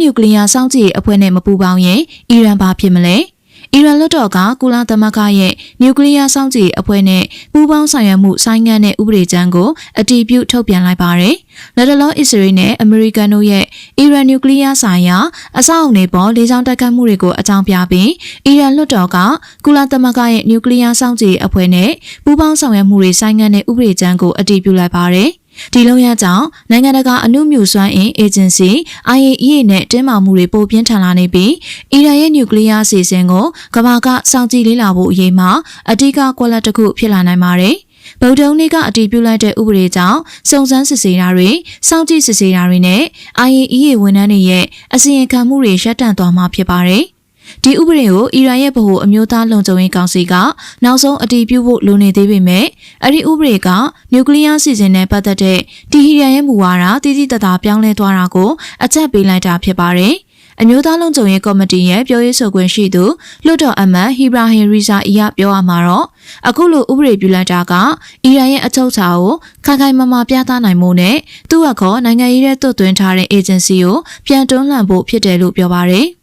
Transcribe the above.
နျူကလ িয়ার စောင့်ကြည့်ရေးအဖွဲ့နဲ့မပူးပေါင်းရင်အီရန်ဘာဖြစ်မလဲအီရန်လွှတ်တော်ကကုလသမဂ္ဂရဲ့နျူကလ িয়ার စောင့်ကြည့်ရေးအဖွဲ့နဲ့ပူးပေါင်းဆောင်ရွက်မှုဆိုင်ငံ့တဲ့ဥပဒေကြမ်းကိုအတည်ပြုထုတ်ပြန်လိုက်ပါတယ်။လက်တလောအစ္စရေးနဲ့အမေရိကန်တို့ရဲ့အီရန်နျူကလ িয়ার ဆိုင်ရာအဆောက်အုံတွေပေါ်လေကြောင်းတိုက်ခိုက်မှုတွေကိုအကြောင်းပြပြီးအီရန်လွှတ်တော်ကကုလသမဂ္ဂရဲ့နျူကလ িয়ার စောင့်ကြည့်ရေးအဖွဲ့နဲ့ပူးပေါင်းဆောင်ရွက်မှုတွေဆိုင်ငံ့တဲ့ဥပဒေကြမ်းကိုအတည်ပြုလိုက်ပါတယ်။ ဒီလုံရကြောင့်နိုင်ငံတကာအမှုမြူစွမ်းအင်အေဂျင်စီ IAEA နဲ့တင်းမာမှုတွေပိုပြင်းထန်လာနေပြီးအီရန်ရဲ့နျူကလ িয়ার အစီအစဉ်ကိုကမ္ဘာကစောင့်ကြည့်လေ့လာဖို့အရေးမှာအဓိကကွက်လက်တစ်ခုဖြစ်လာနိုင်ပါတယ်။ဗုဒ္ဓဦးနေ့ကအတည်ပြုလိုက်တဲ့ဥပဒေကြောင့်စုံစမ်းစစ်ဆေးတာတွေစောင့်ကြည့်စစ်ဆေးတာတွေနဲ့ IAEA ဝန်ထမ်းတွေရဲ့အစီရင်ခံမှုတွေရပ်တန့်သွားမှာဖြစ်ပါတယ်။ ဒီဥပဒေကိုအီရန်ရဲ့ဗဟိုအမျိုးသားလုံခြုံရေးကောင်စီကနောက်ဆုံးအတည်ပြုဖို့လိုနေသေးပေမဲ့အဲ့ဒီဥပဒေကနျူကလ িয়ার စီစဉ်နဲ့ပတ်သက်တဲ့တီဟီရန်ရဲ့မူဝါဒတည်တည်တသာပြောင်းလဲသွားတာကိုအချက်ပေးလိုက်တာဖြစ်ပါတယ်။အမျိုးသားလုံခြုံရေးကော်မတီရဲ့ပြောရေးဆိုခွင့်ရှိသူလွှတ်တော်အမတ်ဟီဘရာဟင်ရီဇာအီယပြောရမှာတော့အခုလိုဥပဒေပြုလိုက်တာကအီရန်ရဲ့အချုပ်အခြာကိုခိုင်ခိုင်မာမာပြသနိုင်မှုနဲ့သူ့အခေါ်နိုင်ငံရေးရဲ့တွတ်သွင်းထားတဲ့အေဂျင်စီကိုပြန်တွန်းလှန်ဖို့ဖြစ်တယ်လို့ပြောပါတယ်။